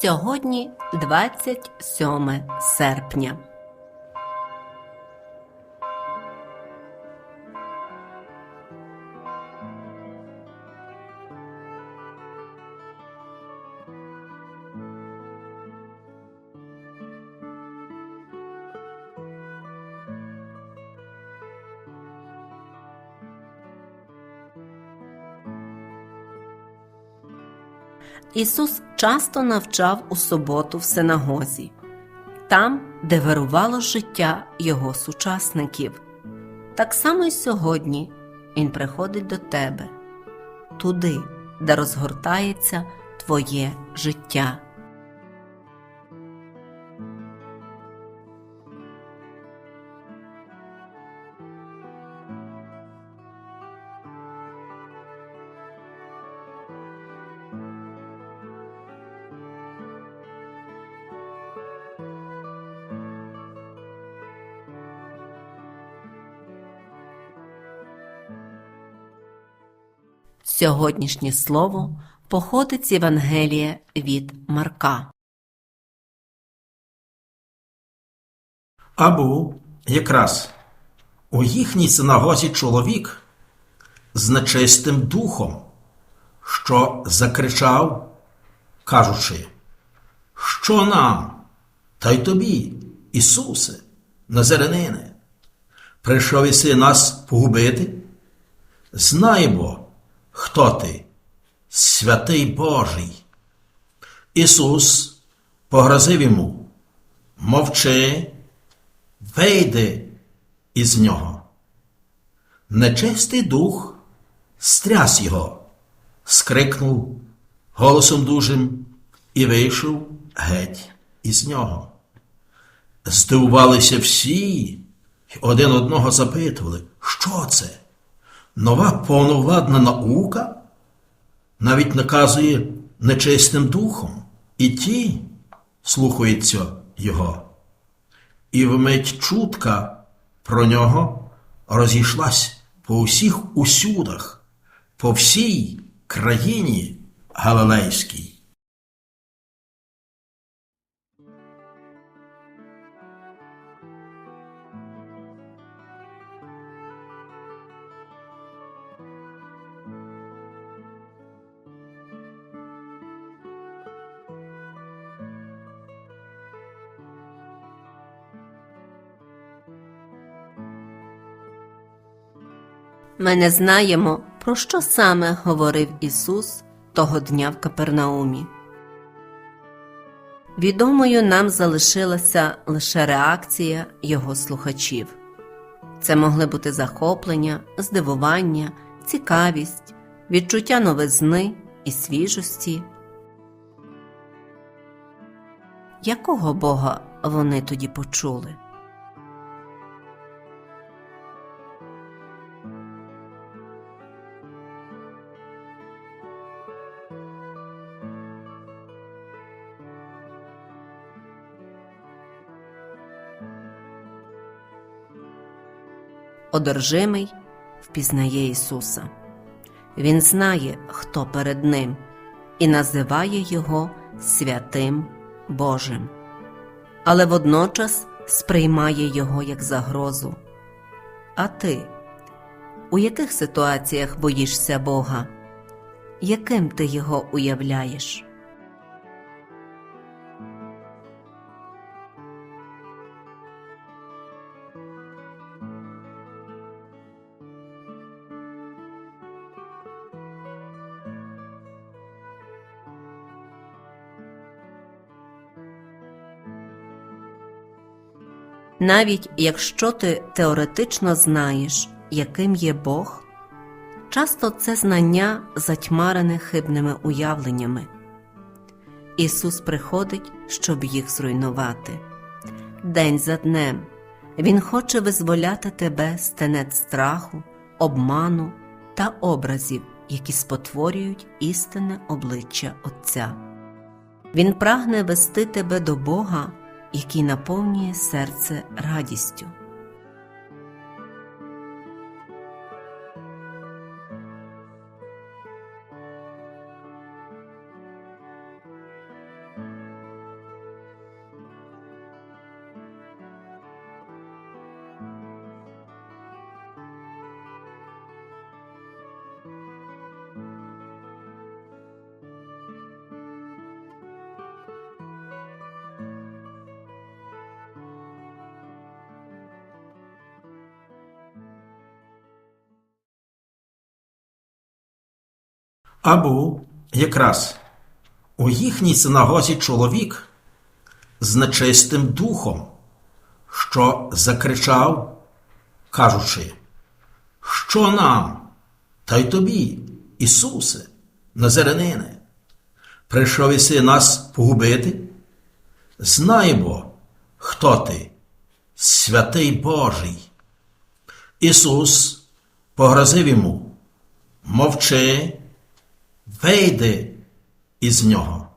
Сьогодні 27 серпня. Ісус часто навчав у суботу в синагозі, там, де вирувало життя Його сучасників. Так само й сьогодні Він приходить до тебе, туди, де розгортається твоє життя. Сьогоднішнє слово походить з Євангелія від Марка. А був якраз у їхній синагозі чоловік з нечистим духом, що закричав, кажучи, що нам, та й тобі, Ісусе, Назаренине, прийшов іси нас погубити? Знаємо, хто ти, святий Божий. Ісус погрозив йому, мовчи, вийди із нього. Нечистий дух стряс його, скрикнув голосом дужим і вийшов геть із нього. Здивувалися всі, один одного запитували, що це? Нова повновладна наука навіть наказує нечистим духом, і ті слухаються його. І вмить чутка про нього розійшлась по усіх усюдах, по всій країні Галилейській. Ми не знаємо, про що саме говорив Ісус того дня в Капернаумі. Відомою нам залишилася лише реакція його слухачів. Це могли бути захоплення, здивування, цікавість, відчуття новизни і свіжості. Якого Бога вони тоді почули? Одержимий впізнає Ісуса. Він знає, хто перед Ним, і називає Його святим Божим, але водночас сприймає Його як загрозу. А ти, у яких ситуаціях боїшся Бога? Яким ти його уявляєш? Навіть якщо ти теоретично знаєш, яким є Бог, часто це знання затьмарене хибними уявленнями. Ісус приходить, щоб їх зруйнувати. День за днем Він хоче визволяти тебе з тенет страху, обману та образів, які спотворюють істинне обличчя Отця. Він прагне вести тебе до Бога який наповнює серце радістю. А якраз у їхній синагозі чоловік з нечистим духом, що закричав, кажучи, що нам, та й тобі, Ісусе, Назаренине, прийшов іси нас погубити? Знаємо, хто ти, святий Божий. Ісус погрозив йому, мовчи, вийди із нього.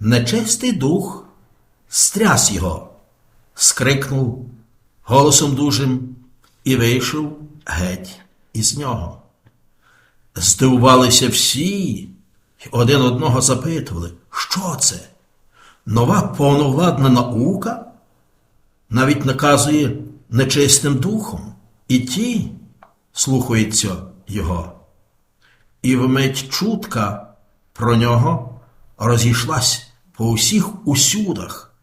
Нечистий дух стряс його, скрикнув голосом дужим і вийшов геть із нього. Здивувалися всі, один одного запитували, що це? Нова повновладна наука? Навіть наказує нечистим духом, і ті слухаються його. І вмить чутка про нього розійшлась по усіх усюдах,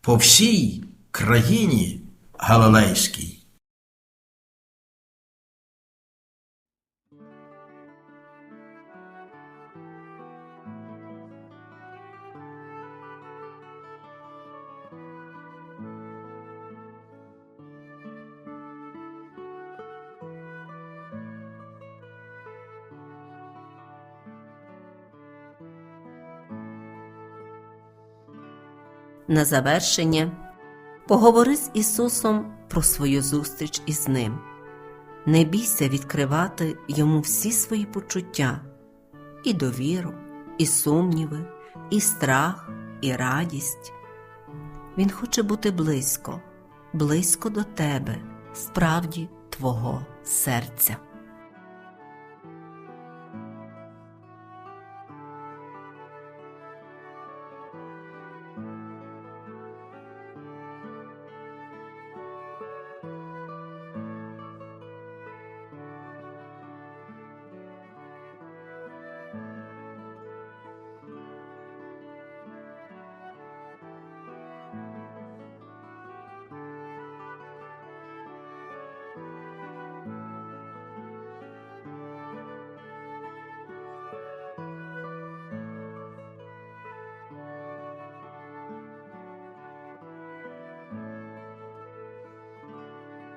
по всій країні Галилейській. На завершення поговори з Ісусом про свою зустріч із Ним. Не бійся відкривати йому всі свої почуття, і довіру, і сумніви, і страх, і радість. Він хоче бути близько, близько до тебе, справді твого серця.